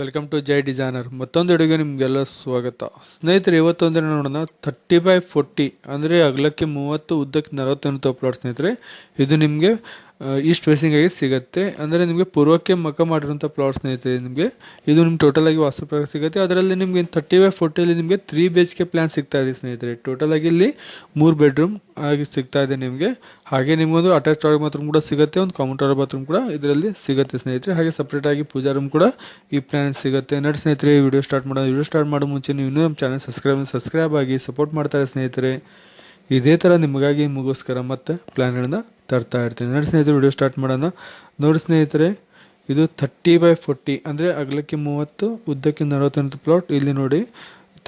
Welcome to Jai designer ಮತ್ತೊಂದು ಅಡುಗೆ ನಿಮಗೆಲ್ಲ ಸ್ವಾಗತ. ಸ್ನೇಹಿತರೆ ಇವತ್ತೊಂದ್ರೆ ನೋಡೋಣ ಥರ್ಟಿ ಬೈ ಫೋರ್ಟಿ ಅಂದರೆ ಅಗಲಕ್ಕೆ ಮೂವತ್ತು ಉದ್ದಕ್ಕೆ ನಲವತ್ತೊಂದು ಪ್ಲಾಟ್ ಸ್ನೇಹಿತರೆ, ಇದು ನಿಮಗೆ ಈ ಫೇಸಿಂಗ್ ಆಗಿ ಸಿಗುತ್ತೆ. ಅಂದರೆ ನಿಮಗೆ ಪೂರ್ವಕ್ಕೆ ಮಕ್ಕ ಮಾಡಿರುವಂಥ ಪ್ಲಾಟ್ ಸ್ನೇಹಿತರೆ ನಿಮಗೆ, ಇದು ನಿಮ್ಗೆ ಟೋಟಲ್ ಆಗಿ ವಾಸ್ತು ಪ್ರಕಾರ ಸಿಗುತ್ತೆ. ಅದರಲ್ಲಿ ನಿಮಗೆ ತರ್ಟಿ ಬೈ ಫೋರ್ಟಿಯಲ್ಲಿ ನಿಮಗೆ three B H K plan ಸಿಗ್ತಾ ಇದೆ ಸ್ನೇಹಿತರೆ. ಟೋಟಲ್ ಆಗಿ ಇಲ್ಲಿ ಮೂರು ಬೆಡ್ರೂಮ್ ಆಗಿ ಸಿಗ್ತಾ ಇದೆ ನಿಮಗೆ. ಹಾಗೆ ನಿಮಗೊಂದು ಅಟ್ಯಾಚ್ ಟಾಯ್ಲೆಟ್ ಬಾತ್ರೂಮ್ ಕೂಡ ಸಿಗುತ್ತೆ, ಒಂದು ಕಾಮನ್ ಟಾಯ್ಲೆಟ್ ಬಾತ್ರೂಮ್ ಕೂಡ ಇದರಲ್ಲಿ ಸಿಗುತ್ತೆ ಸ್ನೇಹಿತರೆ. ಹಾಗೆ ಸಪ್ರೇಟ್ ಆಗಿ ಪೂಜಾ ರೂಮ್ ಕೂಡ ಈ ಪ್ಲಾನ್ ಸಿಗುತ್ತೆ. ನೋಡಿ ಸ್ನೇಹಿತರೆ ವಿಡಿಯೋ ಸ್ಟಾರ್ಟ್ ಮಾಡೋದು ವಿಡಿಯೋ ಸ್ಟಾರ್ಟ್ ಮಾಡೋ ಮುಂಚೆ ನೀವು ಇನ್ನೂ ನಮ್ಮ ಚಾನಲ್ ಸಬ್ಸ್ಕ್ರೈಬ್ ಸಬ್ಸ್ಕ್ರೈಬ್ ಆಗಿ ಸಪೋರ್ಟ್ ಮಾಡ್ತಾರೆ ಸ್ನೇಹಿತರೆ. ಇದೇ ಥರ ನಿಮಗಾಗಿ ನಿಮಗೋಸ್ಕರ ಮತ್ತೆ ಪ್ಲ್ಯಾನ್ಗಳನ್ನ ತರ್ತಾ ಇರ್ತೀನಿ. ನೋಡಿ ಸ್ನೇಹಿತರೆ ವಿಡಿಯೋ ಸ್ಟಾರ್ಟ್ ಮಾಡೋಣ. ನೋಡಿ ಸ್ನೇಹಿತರೆ, ಇದು ಥರ್ಟಿ ಬೈ ಫೋರ್ಟಿ ಅಂದರೆ ಅಗಲಕ್ಕೆ ಮೂವತ್ತು, ಉದ್ದಕ್ಕೆ ನಲವತ್ತೊಂದು ಪ್ಲಾಟ್ ಇಲ್ಲಿ ನೋಡಿ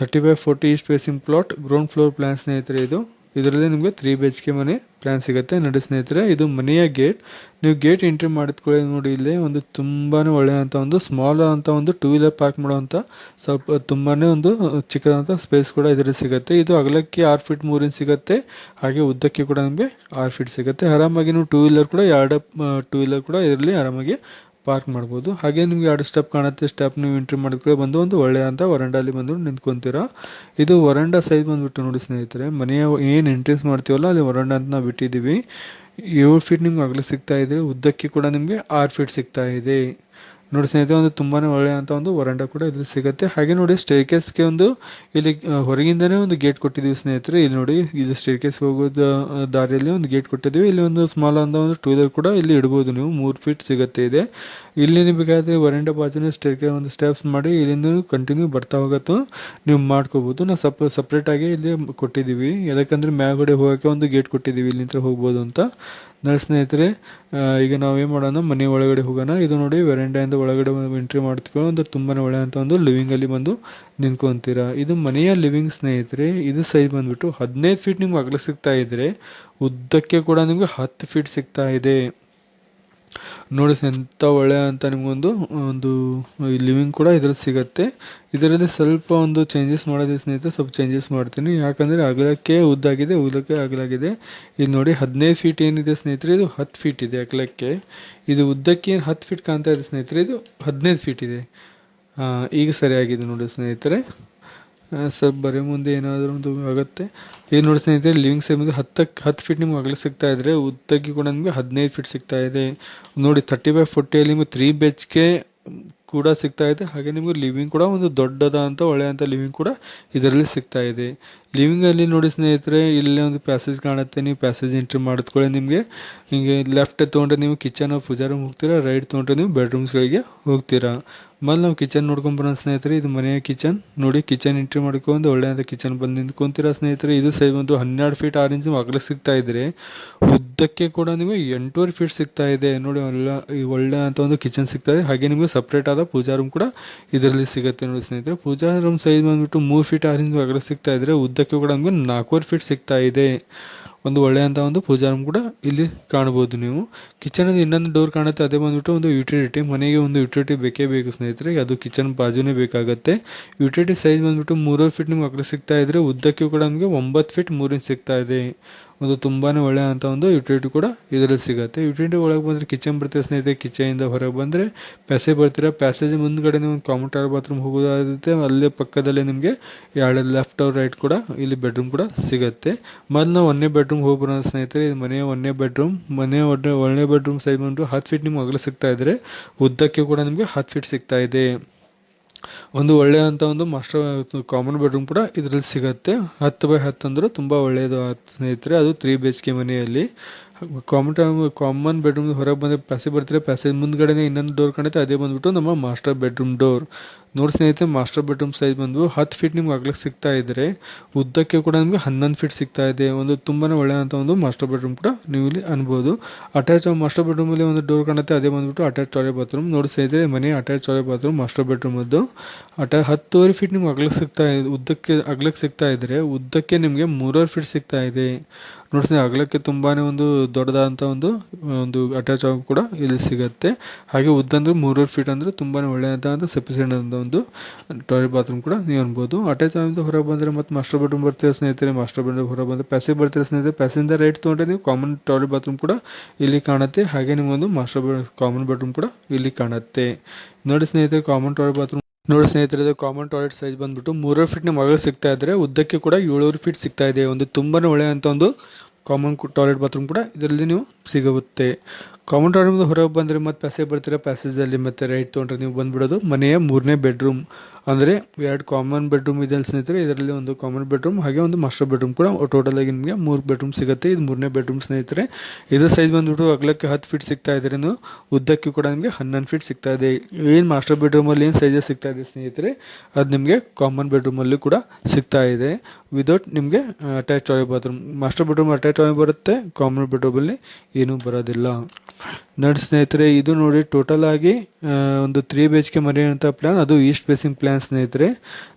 thirty by forty spacing plot ground floor plan ಸ್ನೇಹಿತರೆ ಇದು. ಇದರಲ್ಲಿ ನಿಮಗೆ ತ್ರೀ ಬಿ ಎಚ್ ಕೆ ಮನೆ ಪ್ಲಾನ್ ಸಿಗುತ್ತೆ. ನೋಡಿ ಸ್ನೇಹಿತರೆ, ಇದು ಮನೆಯ ಗೇಟ್ ನೀವು ಗೇಟ್ ಎಂಟ್ರಿ ಮಾಡಿದ್ಕೊಳ್ಳಿ ನೋಡಿ, ಇಲ್ಲಿ ಒಂದು ತುಂಬಾ ಒಳ್ಳೆಯಂಥ ಒಂದು ಸ್ಮಾಲ್ ಅಂತ ಒಂದು ಟೂ ವೀಲರ್ ಪಾರ್ಕ್ ಮಾಡುವಂಥ ಸ್ವಲ್ಪ ತುಂಬಾ ಒಂದು ಚಿಕ್ಕದಂಥ ಸ್ಪೇಸ್ ಕೂಡ ಇದರಲ್ಲಿ ಸಿಗುತ್ತೆ. ಇದು ಅಗಲಕ್ಕೆ ಆರು ಫೀಟ್ ಮೂರಿನ ಸಿಗುತ್ತೆ. ಹಾಗೆ ಉದ್ದಕ್ಕೆ ಕೂಡ ನಿಮಗೆ ಆರು ಫೀಟ್ ಸಿಗುತ್ತೆ. ಆರಾಮಾಗಿ ನೀವು ಟೂ ವೀಲರ್ ಕೂಡ, ಎರಡು ಟೂ ವೀಲರ್ ಕೂಡ ಇದರಲ್ಲಿ ಆರಾಮಾಗಿ ಪಾರ್ಕ್ ಮಾಡ್ಬೋದು. ಹಾಗೆ ನಿಮಗೆ ಎರಡು ಸ್ಟೆಪ್ ಕಾಣುತ್ತೆ. ಸ್ಟೆಪ್ ನೀವು ಎಂಟ್ರಿ ಮಾಡಿದ್ರೆ ಬಂದು ಒಂದು ಒಳ್ಳೆಯ ಅಂತ ವರಂಡಲ್ಲಿ ಬಂದು ನಿಂತ್ಕೊಂತೀರಾ. ಇದು ವರಂಡ ಸೈಜ್ ಬಂದ್ಬಿಟ್ಟು ನೋಡಿ ಸ್ನೇಹಿತರೆ, ಮನೆಯ ಏನು ಎಂಟ್ರೆನ್ಸ್ ಮಾಡ್ತೀವಲ್ಲ ಅಲ್ಲಿ ವರಂಡ ಅಂತ ನಾವು ಬಿಟ್ಟಿದ್ದೀವಿ. ಏಳು ಫೀಟ್ ನಿಮ್ಗೆ ಅಗಲ ಸಿಗ್ತಾ ಇದೆ. ಉದ್ದಕ್ಕೆ ಕೂಡ ನಿಮಗೆ ಆರು ಫೀಟ್ ಸಿಗ್ತಾ ಇದೆ. ನೋಡಿ ಸ್ನೇಹಿತರೆ ಒಂದು ತುಂಬಾ ಒಳ್ಳೆಯ ಅಂತ ಒಂದು ವರಂಡ ಕೂಡ ಇಲ್ಲಿ ಸಿಗುತ್ತೆ. ಹಾಗೆ ನೋಡಿ ಸ್ಟೇರ್ಕೇಸ್ಗೆ ಒಂದು ಇಲ್ಲಿ ಹೊರಗಿಂದನೇ ಒಂದು ಗೇಟ್ ಕೊಟ್ಟಿದ್ದೀವಿ ಸ್ನೇಹಿತರೆ. ಇಲ್ಲಿ ನೋಡಿ ಇದು ಸ್ಟೇರ್ಕೇಸ್ಗೆ ಹೋಗೋದು ಆ, ದಾರಿಯಲ್ಲಿ ಒಂದು ಗೇಟ್ ಕೊಟ್ಟಿದ್ದೀವಿ. ಇಲ್ಲಿ ಒಂದು ಸ್ಮಾಲ್ ಅಂತ ಒಂದು ಟೂ ವೀಲರ್ ಕೂಡ ಇಲ್ಲಿ ಇಡ್ಬೋದು ನೀವು. ಮೂರು ಫೀಟ್ ಸಿಗುತ್ತೆ ಇದೆ. ಇಲ್ಲಿ ನಿಮಗಾದ್ರೆ ವರಂಡ ಬಾಜುನೇ ಕೇಸ್ ಒಂದು ಸ್ಟೆಪ್ಸ್ ಮಾಡಿ ಇಲ್ಲಿಂದ ಕಂಟಿನ್ಯೂ ಬರ್ತಾ ಹೋಗತ್ತು. ನೀವು ಮಾಡ್ಕೋಬೋದು. ನಾವು ಸಪ್ ಸಪ್ರೇಟಾಗಿ ಇಲ್ಲಿ ಕೊಟ್ಟಿದ್ದೀವಿ. ಯಾಕಂದರೆ ಮ್ಯಾಗಡೆ ಹೋಗೋಕ್ಕೆ ಒಂದು ಗೇಟ್ ಕೊಟ್ಟಿದ್ದೀವಿ. ಇಲ್ಲಿಂದ ಹೋಗ್ಬೋದು ಅಂತ. ನೋಡಿ ಸ್ನೇಹಿತರೆ ಈಗ ಏನು ಮಾಡೋಣ, ಮನೆ ಒಳಗಡೆ ಹೋಗೋಣ. ಇದು ನೋಡಿ ವೆರಂಡೆಯಿಂದ ಒಳಗಡೆ ಎಂಟ್ರಿ ಮಾಡ್ತೀವಿ ಅಂದ್ರೆ ತುಂಬಾ ಒಳ್ಳೆ ಅಂತ ಒಂದು ಲಿವಿಂಗಲ್ಲಿ ಬಂದು ನಿಂತ್ಕೊಂತೀರಾ. ಇದು ಮನೆಯ ಲಿವಿಂಗ್ ಸ್ನೇಹಿತರೆ, ಇದು ಸೈಜ್ ಬಂದ್ಬಿಟ್ಟು ಹದಿನೈದು ಫೀಟ್ ನಿಮ್ಗೆ ಅಗಲ ಸಿಗ್ತಾ ಇದ್ರೆ ಉದ್ದಕ್ಕೆ ಕೂಡ ನಿಮ್ಗೆ ಹತ್ತು ಫೀಟ್ ಸಿಗ್ತಾ ಇದೆ. ನೋಡಿ ಎಂಥ ಒಳ್ಳೆ ಅಂತ ನಿಮಗೊಂದು, ಒಂದು ಲಿವಿಂಗ್ ಕೂಡ ಇದರಲ್ಲಿ ಸಿಗುತ್ತೆ. ಇದರಲ್ಲಿ ಸ್ವಲ್ಪ ಒಂದು ಚೇಂಜಸ್ ಮಾಡೋದು ಸ್ನೇಹಿತರೆ, ಸ್ವಲ್ಪ ಚೇಂಜಸ್ ಮಾಡ್ತೀನಿ. ಯಾಕಂದರೆ ಅಗಲಕ್ಕೆ ಉದ್ದಾಗಿದೆ, ಉದ್ದಕ್ಕೆ ಅಗಲಾಗಿದೆ. ಇದು ನೋಡಿ ಹದಿನೈದು ಫೀಟ್ ಏನಿದೆ ಸ್ನೇಹಿತರೆ, ಇದು ಹತ್ತು ಫೀಟ್ ಇದೆ ಅಗಲಕ್ಕೆ. ಇದು ಉದ್ದಕ್ಕೆ ಏನು ಹತ್ತು ಫೀಟ್ ಕಾಣ್ತಾ ಇದೆ ಸ್ನೇಹಿತರೆ, ಇದು ಹದಿನೈದು ಫೀಟ್ ಇದೆ. ಈಗ ಸರಿಯಾಗಿದೆ ನೋಡಿ ಸ್ನೇಹಿತರೆ. ಸ್ವಲ್ಪ ಬರೀ ಮುಂದೆ ಏನಾದರೂ ಒಂದು ಆಗುತ್ತೆ? ಏನು ನೋಡಿ ಸ್ನೇಹಿತರೆ ಲಿವಿಂಗ್ ಸೇಮ್ ಅಂದರೆ ಹತ್ತಕ್ಕೆ ಹತ್ತು ಫೀಟ್ ನಿಮ್ಗೆ ಅಗಲ ಸಿಗ್ತಾ ಇದ್ದರೆ ಉದ್ದಕ್ಕೆ ಕೂಡ ನಿಮಗೆ ಹದಿನೈದು ಫೀಟ್ ಸಿಗ್ತಾ ಇದೆ. ನೋಡಿ ತರ್ಟಿ ಬೈ ಫೋರ್ಟಿಯಲ್ಲಿ ನಿಮಗೆ ತ್ರೀ ಬಿ ಎಚ್ ಕೆ ಕೂಡ ಸಿಗ್ತಾ ಇದೆ. ಹಾಗೆ ನಿಮಗೆ ಲಿವಿಂಗ್ ಕೂಡ ಒಂದು ದೊಡ್ಡದಂತ ಒಳ್ಳೆಯಂಥ ಲಿವಿಂಗ್ ಕೂಡ ಇದರಲ್ಲಿ ಸಿಗ್ತಾ ಇದೆ. ಲಿವಿಂಗಲ್ಲಿ ನೋಡಿ ಸ್ನೇಹಿತರೆ, ಇಲ್ಲೇ ಒಂದು ಪ್ಯಾಸೇಜ್ ಕಾಣುತ್ತೆ. ನೀವು ಪ್ಯಾಸೇಜ್ ಎಂಟ್ರಿ ಮಾಡಿದ್ಕೊಳ್ಳಿ ನಿಮಗೆ. ಹಿಂಗೆ ಲೆಫ್ಟ್ ತೊಗೊಂಡ್ರೆ ನೀವು ಕಿಚನ್ ಪೂಜಾ ಹೋಗ್ತೀರಾ ರೈಟ್ ತೊಗೊಂಡ್ರೆ ನೀವು ಬೆಡ್ರೂಮ್ಸ್ಗಳಿಗೆ ಹೋಗ್ತೀರಾ. ಮೊದಲು ನಾವು ಕಿಚನ್ ನೋಡ್ಕೊಂಬರೋಣ ಸ್ನೇಹಿತರೆ, ಇದು ಮನೆಯ ಕಿಚನ್. ನೋಡಿ, ಕಿಚನ್ ಎಂಟ್ರಿ ಮಾಡ್ಕೊಂಡು ಒಳ್ಳೆಯಂಥ ಕಿಚನ್ ಬಂದು ನಿಂತ್ಕೊಂತೀರಾ ಸ್ನೇಹಿತರೆ? ಇದು ಸೈಜ್ ಒಂದು ಹನ್ನೆರಡು ಫೀಟ್ ಆರು ಇಂಚ್ ಅಗಲ ಸಿಗ್ತಾ ಇದ್ರೆ, ಉದ್ದಕ್ಕೆ ಕೂಡ ನಿಮಗೆ ಎಂಟೂವರೆ ಫೀಟ್ ಸಿಗ್ತಾ ಇದೆ. ನೋಡಿ, ಒಳ್ಳೆ ಒಳ್ಳೆ ಅಂತ ಒಂದು ಕಿಚನ್ ಸಿಗ್ತಾ ಇದೆ. ಹಾಗೆ ನಿಮಗೆ ಸಪ್ರೇಟ್ ಆದ ಪೂಜಾ ರೂಮ್ ಕೂಡ ಇದರಲ್ಲಿ ಸಿಗುತ್ತೆ ನೋಡಿ ಸ್ನೇಹಿತರೆ. ಪೂಜಾ ರೂಮ್ ಸೈಜ್ ಬಂದ್ಬಿಟ್ಟು ಮೂರು ಫೀಟ್ ಆರು ಇಂಚ್ ಅಗಲ ಸಿಗ್ತಾ ಇದ್ರೆ, ಉದ್ದಕ್ಕೆ ಕೂಡ ನಿಮಗೆ ನಾಲ್ಕೂವರೆ ಫೀಟ್ ಸಿಗ್ತಾ ಇದೆ. ಒಂದು ಒಳ್ಳೆಯಂಥ ಒಂದು ಪೂಜಾ ರೂಮ್ ಕೂಡ ಇಲ್ಲಿ ಕಾಣಬಹುದು ನೀವು. ಕಿಚನ್ ಇನ್ನೊಂದು ಡೋರ್ ಕಾಣುತ್ತೆ, ಅದೇ ಬಂದ್ಬಿಟ್ಟು ಒಂದು ಯುಟಿಲಿಟಿ ಮನೆಗೆ ಒಂದು ಯುಟಿಲಿಟಿ ಬೇಕೇ ಬೇಕು ಸ್ನೇಹಿತರೆ. ಅದು ಕಿಚನ್ ಬಾಜುನೇ ಬೇಕಾಗುತ್ತೆ. ಯುಟಿಲಿಟಿ ಸೈಜ್ ಬಂದ್ಬಿಟ್ಟು ಮೂರು ಫೀಟ್ ನಿಮ್ಗೆ ಅಗಲ ಸಿಗ್ತಾ ಇದ್ರೆ ಉದ್ದಕ್ಕೆ ಕೂಡ ನಮಗೆ ಒಂಬತ್ತು ಫೀಟ್ ಮೂರು ಸಿಗ್ತಾ ಇದೆ. ಒಂದು ತುಂಬಾ ಒಳ್ಳೆಯ ಅಂತ ಒಂದು ಯುಟಿಲಿಟಿ ಕೂಡ ಇದರಲ್ಲಿ ಸಿಗುತ್ತೆ. ಯುಟಿಲಿಟಿ ಒಳಗೆ ಬಂದರೆ ಕಿಚನ್ ಬರ್ತೀರ ಸ್ನೇಹಿತರೆ ಕಿಚನಿಂದ ಹೊರಗೆ ಬಂದರೆ ಪ್ಯಾಸೇಜ್ ಬರ್ತೀರಾ? ಪ್ಯಾಸೇಜ್ ಮುಂದ್ಗಡೆ ಒಂದು ಕಾಮನ್ ಬಾತ್ರೂಮ್ ಹೋಗೋದಾಗುತ್ತೆ. ಅಲ್ಲೇ ಪಕ್ಕದಲ್ಲೇ ನಿಮಗೆ ಎರಡು ಲೆಫ್ಟ್ ಅವ್ರ ರೈಟ್ ಕೂಡ ಇಲ್ಲಿ ಬೆಡ್ರೂಮ್ ಕೂಡ ಸಿಗುತ್ತೆ. ಮೊದಲು ನಾವು ಒಂದೇ ಬೆಡ್ರೂಮ್ ಹೋಗಿ ಸ್ನೇಹಿತರೆ. ಇದು ಮನೆಯ ಒಂದೇ ಬೆಡ್ರೂಮ್ ಮನೆ ಒಳ್ಳೆ ಒಳ್ಳೆ ಬೆಡ್ರೂಮ್ ಸೈಜ್ ಬಂದು ಹತ್ತು ಫೀಟ್ ನಿಮ್ಗೆ ಅಗಲ ಸಿಗ್ತಾ ಉದ್ದಕ್ಕೆ ಕೂಡ ನಿಮಗೆ ಹತ್ತು ಫೀಟ್ ಸಿಗ್ತಾ ಒಂದು ಒಳ್ಳೆಯ ಅಂತ ಒಂದು ಮಾಸ್ಟರ್ ಕಾಮನ್ ಬೆಡ್ರೂಮ್ ಕೂಡ ಇದರಲ್ಲಿ ಸಿಗುತ್ತೆ. ಹತ್ತು ಬೈ ಹತ್ತು ಅಂದ್ರೆ ತುಂಬ ಒಳ್ಳೆಯದು ಸ್ನೇಹಿತರೆ. ಅದು ತ್ರೀ ಬಿ ಎಚ್ ಕೆ ಮನೆಯಲ್ಲಿ. ಕಾಮನ್ ಕಾಮನ್ ಬೆಡ್ರೂಮ್ ಹೊರಗೆ ಬಂದರೆ ಪ್ಯಾಸೇಜ್ ಬರ್ತಾರೆ ಪ್ಯಾಸೇಜ್ ಮುಂದ್ಗಡೆನೇ ಇನ್ನೊಂದು ಡೋರ್ ಕಾಣುತ್ತೆ ಅದೇ ಬಂದ್ಬಿಟ್ಟು ನಮ್ಮ ಮಾಸ್ಟರ್ ಬೆಡ್ರೂಮ್ ಡೋರ್ ನೋಡಿ ಸ್ನೇಹಿತರೆ ಮಾಸ್ಟರ್ ಬೆಡ್ರೂಮ್ ಸೈಜ್ ಬಂದು ಹತ್ತು ಫೀಟ್ ನಿಮ್ಗೆ ಅಗ್ಲಕ್ಕೆ ಸಿಗ್ತಾ ಇದ್ದರೆ ಉದ್ದಕ್ಕೆ ಕೂಡ ನಿಮಗೆ ಹನ್ನೊಂದು ಫೀಟ್ ಸಿಗ್ತಾ ಇದೆ ಒಂದು ತುಂಬಾ ಒಳ್ಳೆಯಂಥ ಒಂದು ಮಾಸ್ಟರ್ ಬೆಡ್ರೂಮ್ ಕೂಡ ನೀವು ಇಲ್ಲಿ ಅನ್ಬೋದು ಅಟ್ಯಾಚ್ ಮಾಸ್ಟರ್ ಬೆಡ್ರೂಮಲ್ಲಿ ಒಂದು ಡೋರ್ ಕಾಣುತ್ತೆ ಅದೇ ಬಂದ್ಬಿಟ್ಟು ಅಟ್ಯಾಚ್ ಟಾಯ್ಲೆಟ್ ಬಾತ್ರೂಮ್ ನೋಡಿ ಸ್ನೇಹಿತರೆ ಮನೆ ಅಟ್ಯಾಚ್ ಟಾಯ್ಲೆಟ್ ಬಾತ್ರೂಮ್ ಮಾಸ್ಟರ್ ಬೆಡ್ರೂಮದ್ದು ಅಟ್ಯಾ ಹತ್ತುವರೆ ಫೀಟ್ ನಿಮ್ಗೆ ಅಗ್ಲಕ್ಕೆ ಸಿಗ್ತಾ ಇದೆ ಉದ್ದಕ್ಕೆ ಅಗ್ಲಕ್ಕೆ ಸಿಗ್ತಾ ಇದ್ದರೆ ಉದ್ದಕ್ಕೆ ನಿಮಗೆ ಮೂರುವರೆ ಫೀಟ್ ಸಿಗ್ತಾ ಇದೆ ನೋಡಿ ಸ್ನೇಹಿತರೆ, ಅಗಲಕ್ಕೆ ತುಂಬಾ ಒಂದು ದೊಡ್ಡದಾದಂಥ ಒಂದು ಒಂದು ಅಟ್ಯಾಚ್ ಆಗಿ ಕೂಡ ಇಲ್ಲಿ ಸಿಗುತ್ತೆ. ಹಾಗೆ ಉದ್ದ ಅಂದ್ರೆ ಮೂರುವರೆ ಫೀಟ್ ಅಂದರೆ ತುಂಬಾ ಒಳ್ಳೆಯದಾದ ಸಫಿಸಿಯೆಂಟ್ ಅಂತ ಒಂದು ಟಾಯ್ಲೆಟ್ ಬಾತ್ರೂಮ್ ಕೂಡ ನೀವು ಅನ್ಬೋದು. ಅಟ್ಯಾಚ್ ಆಗಿಂದ ಹೊರಗೆ ಬಂದರೆ ಮತ್ತು ಮಾಸ್ಟರ್ ಬೆಡ್ರೂಮ್ ಬರ್ತೀರ ಸ್ನೇಹಿತರೆ? ಮಾಸ್ಟರ್ ಬೆಡ್ರೂಮ್ ಹೊರಗೆ ಬಂದರೆ ಪ್ಯಾಸೇಜ್ ಬರ್ತೀರ ಸ್ನೇಹಿತರೆ? ಪ್ಯಾಸೇಜಿಂದ ರೈಟ್ ತೊಗೊಂಡ್ರೆ ನೀವು ಕಾಮನ್ ಟಾಯ್ಲೆಟ್ ಬಾತ್ರೂಮ್ ಕೂಡ ಇಲ್ಲಿ ಕಾಣುತ್ತೆ. ಹಾಗೆ ನಿಮಗೊಂದು ಮಾಸ್ಟರ್ ಬೆಡ್ ಕಾಮನ್ ಬೆಡ್ರೂಮ್ ಕೂಡ ಇಲ್ಲಿ ಕಾಣುತ್ತೆ. ನೋಡಿ ಸ್ನೇಹಿತರೆ ಕಾಮನ್ ಟಾಯ್ಲೆಟ್ ಬಾತ್ರೂಮ್ ನೋಡಿ ಸ್ನೇಹಿತರೆ ಕಾಮನ್ ಟಾಯ್ಲೆಟ್ ಸೈಜ್ ಬಂದ್ಬಿಟ್ಟು ಫೀಟ್ ಫೀಟ್ನ ಮಗಳು ಸಿಗ್ತಾ ಇದ್ರೆ ಉದ್ದಕ್ಕೆ ಕೂಡ ಏಳೂರು ಫೀಟ್ ಸಿಗ್ತಾ ಇದೆ. ಒಂದು ತುಂಬಾನೇ ಒಳ್ಳೆಯಂಥ ಒಂದು ಕಾಮನ್ ಟಾಯ್ಲೆಟ್ ಬಾತ್ರೂಮ್ ಕೂಡ ಇದರಲ್ಲಿ ನೀವು ಸಿಗುತ್ತೆ. ಕಾಮನ್ ರೂಮ್ ಹೊರಗೆ ಬಂದರೆ ಮತ್ತೆ ಪ್ಯಾಸೇಜ್ ಬರ್ತೀರಾ? ಪ್ಯಾಸೇಜಲ್ಲಿ ಮತ್ತೆ ರೈಟ್ ತೊಗೊಂಡ್ರೆ ನೀವು ಬಂದುಬಿಡೋದು. ಮನೆಯ ಮೂರನೇ ಬೆಡ್ರೂಮ್ ಅಂದರೆ ಎರಡು ಕಾಮನ್ ಬೆಡ್ರೂಮ್ ಇದೆ ಸ್ನೇಹಿತರೆ, ಇದರಲ್ಲಿ ಒಂದು ಕಾಮನ್ ಬೆಡ್ರೂಮ್ ಹಾಗೆ ಒಂದು ಮಾಸ್ಟರ್ ಬೆಡ್ರೂಮ್ ಕೂಡ. ಟೋಟಲ್ ಆಗಿ ನಿಮಗೆ ಮೂರು ಬೆಡ್ರೂಮ್ ಸಿಗುತ್ತೆ. ಇದು ಮೂರನೇ ಬೆಡ್ರೂಮ್ ಸ್ನೇಹಿತರೆ. ಇದು ಸೈಜ್ ಬಂದ್ಬಿಟ್ಟು ಅಗಲಕ್ಕೆ ಹತ್ತು ಫೀಟ್ ಸಿಗ್ತಾ ಇದೆ ಇನ್ನು ಉದ್ದಕ್ಕೆ ಕೂಡ ನಿಮಗೆ ಹನ್ನೊಂದು ಫೀಟ್ ಸಿಗ್ತಾ ಇದೆ. ಏನು ಮಾಸ್ಟರ್ ಬೆಡ್ರೂಮಲ್ಲಿ ಏನು ಸೈಜಸ್ ಸಿಗ್ತಾ ಇದೆ ಸ್ನೇಹಿತರೆ? ಅದು ನಿಮಗೆ ಕಾಮನ್ ಬೆಡ್ರೂಮಲ್ಲಿ ಕೂಡ ಸಿಗ್ತಾ ಇದೆ. ವಿದೌಟ್ ನಿಮಗೆ attach toilet bathroom master bedroom attach toilet ಬರುತ್ತೆ ಕಾಮನ್ ಬೆಡ್ರೂಮಲ್ಲಿ ಏನೂ ಬರೋದಿಲ್ಲ. ನೋಡಿ ಸ್ನೇಹಿತರೆ, ಇದು ನೋಡಿ ಟೋಟಲ್ ಆಗಿ ಒಂದು ತ್ರೀ ಬಿ ಎಚ್ ಕೆ ಅಂತ ಪ್ಲಾನ್ ಅದು ಈಸ್ಟ್ ಫೇಸಿಂಗ್ ಪ್ಲ್ಯಾನ್ ಸ್ನೇಹಿತರೆ.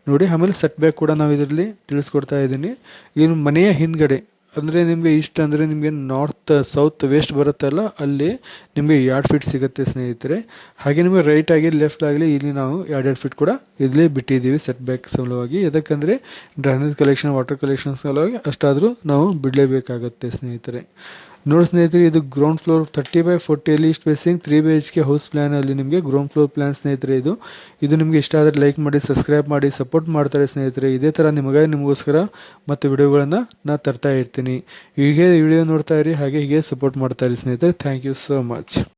ನೋಡಿ, ಆಮೇಲೆ ಸೆಟ್ ಬ್ಯಾಕ್ ಕೂಡ ನಾವು ಇದರಲ್ಲಿ ತಿಳಿಸ್ಕೊಡ್ತಾ ಇದ್ದೀನಿ. ಇನ್ನು ಮನೆಯ ಹಿಂದ್ಗಡೆ, ಅಂದರೆ ನಿಮಗೆ ಈಸ್ಟ್ ಅಂದರೆ ನಿಮಗೆ ನಾರ್ತ್ ಸೌತ್ ವೆಸ್ಟ್ ಬರುತ್ತಲ್ಲ, ಅಲ್ಲಿ ನಿಮಗೆ ಎರಡು ಫೀಟ್ ಸಿಗುತ್ತೆ ಸ್ನೇಹಿತರೆ. ಹಾಗೆ ನಿಮಗೆ ರೈಟ್ ಆಗಿ ಲೆಫ್ಟ್ ಆಗಲಿ ಇಲ್ಲಿ ನಾವು ಎರಡೆರಡು ಫೀಟ್ ಕೂಡ ಇಲ್ಲಿ ಬಿಟ್ಟಿದ್ದೀವಿ ಸೆಟ್ ಬ್ಯಾಕ್ ಸಲುವಾಗಿ. ಯಾಕಂದರೆ ಡ್ರೈನೇಜ್ ಕಲೆಕ್ಷನ್ ವಾಟರ್ ಕಲೆಕ್ಷನ್ ಸಲುವಾಗಿ ಅಷ್ಟಾದರೂ ನಾವು ಬಿಡಲೇಬೇಕಾಗತ್ತೆ ಸ್ನೇಹಿತರೆ. ನೋಡಿ ಸ್ನೇಹಿತರೆ, ಇದು ground floor thirty by ಫೋರ್ಟಿಯಲ್ಲಿ spacing three B H K house plan ಅಲ್ಲಿ ನಿಮಗೆ ಗ್ರೌಂಡ್ ಫ್ಲೋರ್ ಪ್ಲಾನ್ ಸ್ನೇಹಿತರೆ ಇದು. ಇದು ನಿಮಗೆ ಇಷ್ಟ ಆದರೆ ಲೈಕ್ ಮಾಡಿ ಸಬ್ಸ್ಕ್ರೈಬ್ ಮಾಡಿ ಸಪೋರ್ಟ್ ಮಾಡ್ತಾರೆ ಸ್ನೇಹಿತರೆ. ಇದೇ ಥರ ನಿಮಗೆ ನಿಮಗೋಸ್ಕರ ಮತ್ತು ವಿಡಿಯೋಗಳನ್ನು ನಾ ತರ್ತಾ ಇರ್ತೀನಿ. ಹೀಗೆ ವಿಡಿಯೋ ನೋಡ್ತಾ ಇರಿ, ಹಾಗೆ ಹೀಗೆ ಸಪೋರ್ಟ್ ಮಾಡ್ತಾ ಇರಿ ಸ್ನೇಹಿತರೆ. Thank you so much